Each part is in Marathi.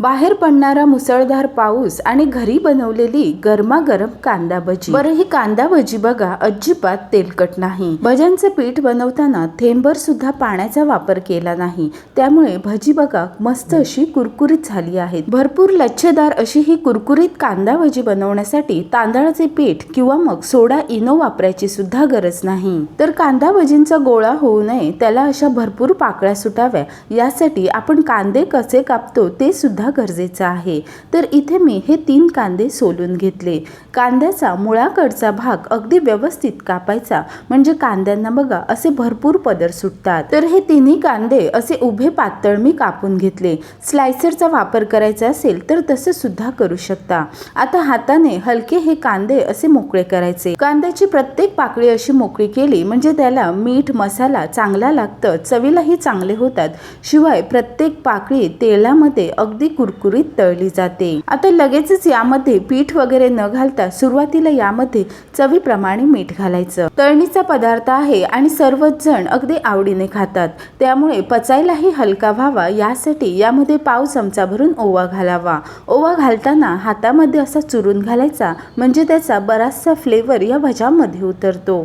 बाहेर पडणारा मुसळधार पाऊस आणि घरी बनवलेली गरमागरम कांदा भजी बरं ही कांदा भजी बघा अजिबात तेलकट नाही. भज्यांचं पीठ बनवताना थेंबर सुद्धा पाण्याचा वापर केला नाही. त्यामुळे भजी बघा मस्त अशी कुरकुरीत झाली आहेत. भरपूर लच्छेदार अशी ही कुरकुरीत कांदा भजी बनवण्यासाठी तांदळाचे पीठ किंवा मग सोडा इनो वापरायची सुद्धा गरज नाही. तर कांदा भजींचा गोळा होऊ नये त्याला अशा भरपूर पाकळ्या सुटाव्या यासाठी आपण कांदे कसे कापतो ते सुद्धा गरजेचं आहे. तर इथे मी हे तीन कांदे सोलून घेतले. कांद्याचा मुळाकडचा भाग अगदी व्यवस्थित कापायचा. म्हणजे कांद्यांना बघा असे भरपूर पदर सुटतात. तर हे तिन्ही कांदे असे उभे पातळ मी कापून घेतले. स्लायसरचा वापर करायचा असेल तर तसे सुद्धा करू शकता. आता हाताने हलके हे कांदे असे मोकळे करायचे. कांद्याची प्रत्येक पाकळी अशी मोकळी केली म्हणजे त्याला मीठ मसाला चांगला लागतं. चवीलाही चांगले होतात. शिवाय प्रत्येक पाकळी तेलामध्ये अगदी कुरकुरीत तळली जाते. आता लगेचच यामध्ये पीठ वगैरे न घालता सुरुवातीला यामध्ये चवीप्रमाणे मीठ घालायचं. तळणीचा पदार्थ आहे आणि सर्वच जण अगदी आवडीने खातात. त्यामुळे पचायलाही हलका व्हावा यासाठी यामध्ये पाव चमचा भरून ओवा घालावा. ओवा घालताना हातामध्ये असा चुरून घालायचा म्हणजे त्याचा बराचसा फ्लेवर या भज्यामध्ये उतरतो.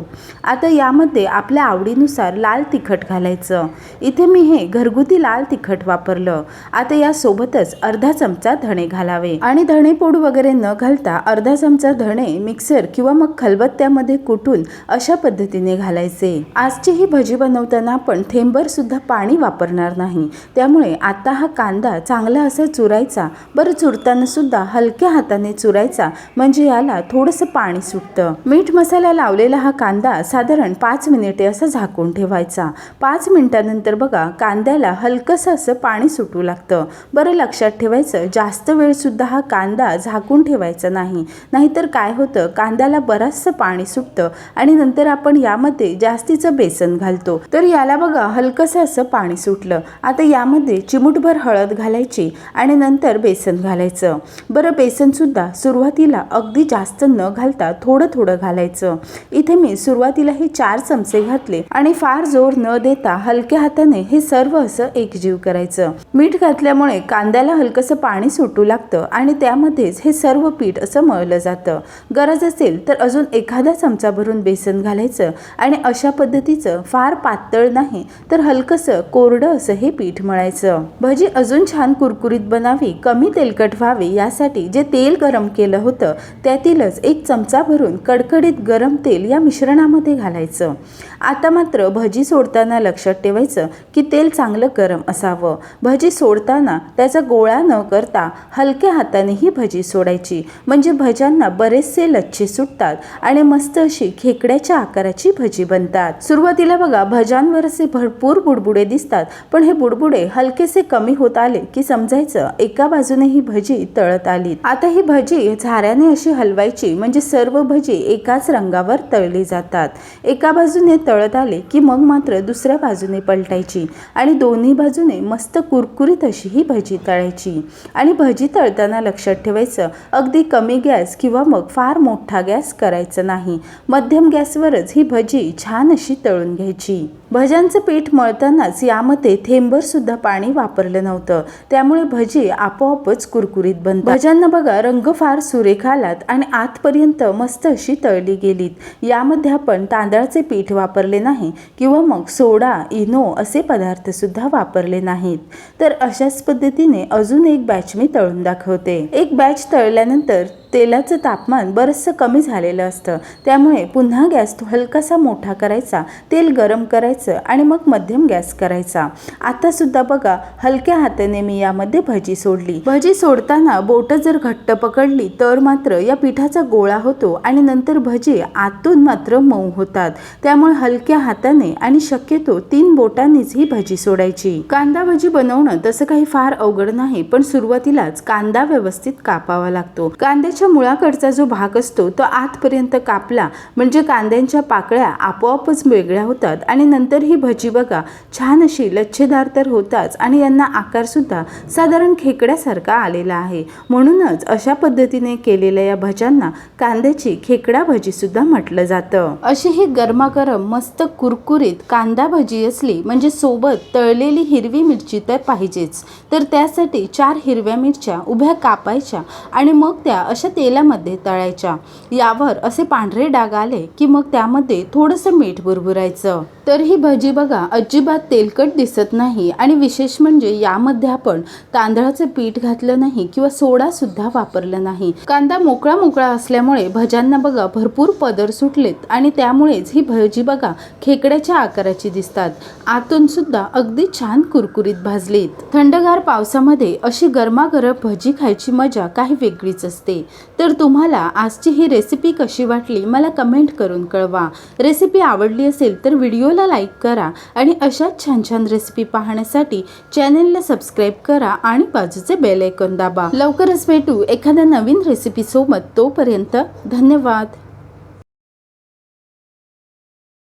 आता यामध्ये आपल्या आवडीनुसार लाल तिखट घालायचं. इथे मी हे घरगुती लाल तिखट वापरलं. आता यासोबतच अर्धा चमचा धणे घालावे. आणि धणे पूड वगैरे न घालता अर्धा चमचा धणे मिक्सर किंवा मग खलबत्त्यामध्ये कुटून अशा पद्धतीने घालायचे. आजची ही भजी बनवताना आपण थेंबर सुद्धा पाणी वापरणार नाही. त्यामुळे आता हा कांदा चांगला असा चुरायचा. बरं चुरताना सुद्धा हलक्या हाताने चुरायचा. म्हणजे याला थोडंसं पाणी सुटतं. मीठ मसाला लावलेला हा कांदा साधारण पाच मिनिटे असं झाकून ठेवायचा. पाच मिनिटानंतर बघा कांद्याला हलकंसं असं पाणी सुटू लागतं. बरं लक्षात ठेवायचं जास्त वेळ सुद्धा हा कांदा झाकून ठेवायचा नाही. नाहीतर काय होतं कांद्याला बराचसं पाणी सुटतं आणि नंतर आपण यामध्ये जास्तीचं बेसन घालतो. तर याला बघा हलकंसं असं पाणी सुटलं. आता यामध्ये चिमूटभर हळद घालायची आणि नंतर बेसन घालायचं. बरं बेसन सुद्धा सुरुवातीला अगदी जास्त न घालता थोडं थोडं घालायचं. इथे मी सुरुवातीला हे चार चमचे घातले आणि फार जोर न देता हलक्या हाताने हे सर्व असं एकजीव करायचं. मीठ घातल्यामुळे कांद्याला हलकंसं पाणी सुटू लागतं आणि त्यामध्येच हे सर्व पीठ असं मळलं जातं. गरज असेल तर अजून एखादा चमचा भरून बेसन घालायचं आणि अशा पद्धतीचं फार पातळ नाही तर हलकंसं कोरडं असं हे पीठ मळायचं. भजी अजून छान कुरकुरीत बनावी कमी तेलकट व्हावी यासाठी जे तेल गरम केलं होतं त्यातीलच एक चमचा भरून कडकडीत गरम तेल या मिश्रणामध्ये घालायचं. आता मात्र भजी सोडताना लक्षात ठेवायचं की तेल चांगलं गरम असावं. भजी सोडताना त्याचा गोळा न करता हलक्या हाताने ही भजी सोडायची. म्हणजे भज्यांना बरेचसे लच्छे सुटतात आणि मस्त अशी खेकड्याच्या आकाराची भजी बनतात. सुरुवातीला बघा भज्यांवर असे भरपूर बुडबुडे दिसतात पण हे बुडबुडे हलकेसे कमी होत आले की समजायचं एका बाजूने ही भजी तळत आली. आता ही भजी झाऱ्याने अशी हलवायची म्हणजे सर्व भजी एकाच रंगावर तळली जातात. एका बाजूने तळत आले की मग मात्र दुसऱ्या बाजूने पलटायची आणि दोन्ही बाजूने मस्त कुरकुरीत अशी ही भजी तळायची. आणि भजी तळताना लक्षात ठेवायचं अगदी कमी गॅस किंवा मग फार मोठा गॅस करायचा नाही. मध्यम गॅसवरच ही भजी छान अशी तळून घ्यायची. भज्यांचं पीठ मळतानाच यामध्ये थेंबर सुद्धा पाणी वापरलं नव्हतं. त्यामुळे भजी आपोआपच कुरकुरीत बनतात. भज्यांना बघा रंग फार सुरेख आलात आणि आतपर्यंत मस्त अशी तळली गेलीत. यामध्ये आपण तांदळाचे पीठ वापरले नाही किंवा मग सोडा इनो असे पदार्थ सुद्धा वापरले नाहीत. तर अशाच पद्धतीने अजून एक बॅच मी तळून दाखवते. एक बॅच तळल्यानंतर तेलाचं तापमान बरंचसं कमी झालेलं असतं. त्यामुळे पुन्हा गॅस तो हलकासा मोठा करायचा तेल गरम करायचं आणि मग मध्यम गॅस करायचा. आता सुद्धा बघा हलक्या हाताने मी यामध्ये भजी सोडली. भजी सोडताना बोटं जर घट्ट पकडली तर मात्र या पिठाचा गोळा होतो आणि नंतर भजी आतून मात्र मऊ होतात. त्यामुळे हलक्या हाताने आणि शक्यतो तीन बोटांनीच ही भजी सोडायची. कांदा भजी बनवणं तसं काही फार अवघड नाही पण सुरुवातीलाच कांदा व्यवस्थित कापावा लागतो. कांद्याच्या कांद्याच्या मुळाकडचा जो भाग असतो तो आतपर्यंत कापला म्हणजे कांद्यांच्या पाकळ्या आपोआपच वेगळ्या होतात आणि नंतर नंतर ही भजी बघा. छान अशी लच्छेदार तर होताच आणि यांना आकारसुद्धा साधारण खेकड्यासारखा आलेला आहे. म्हणूनच अशा पद्धतीने केलेल्या या भज्यांना कांद्याची खेकडा भजीसुद्धा म्हटलं जातं. अशी ही गरमागरम मस्त कुरकुरीत कांदा भजी असली म्हणजे सोबत तळलेली हिरवी मिरची तर पाहिजेच. तर त्यासाठी चार हिरव्या मिरच्या उभ्या कापायच्या आणि मग त्या अशा तेलामध्ये तळायच्या. यावर असे पांढरे डाग आले की मग त्यामध्ये थोडंसं मीठ बुरबुरायचं तर ही भजी बघा अजिबात तेलकट दिसत नाही. आणि विशेष म्हणजे यामध्ये आपण तांदळाचं पीठ घातलं नाही किंवा सोडा सुद्धा वापरला नाही. कांदा मोकळा मोकळा असल्यामुळे भज्यांना बघा भरपूर पदर सुटलेत आणि त्यामुळेच ही भजी बघा खेकड्याच्या आकाराची दिसतात. आतून सुद्धा अगदी छान कुरकुरीत भाजलीत. थंडगार पावसामध्ये अशी गरमागरम भजी खायची मजा काही वेगळीच असते. तर तुम्हाला आजची ही रेसिपी कशी वाटली मला कमेंट करून कळवा. रेसिपी आवडली असेल तर व्हिडिओ व्हिडिओला लाईक करा आणि अशाच छान छान रेसिपी पाहण्यासाठी चॅनेलला सबस्क्राईब करा आणि बाजूचे बेल ऐकून दाबा. लवकरच भेटू एखाद्या नवीन रेसिपीसोबत तोपर्यंत धन्यवाद.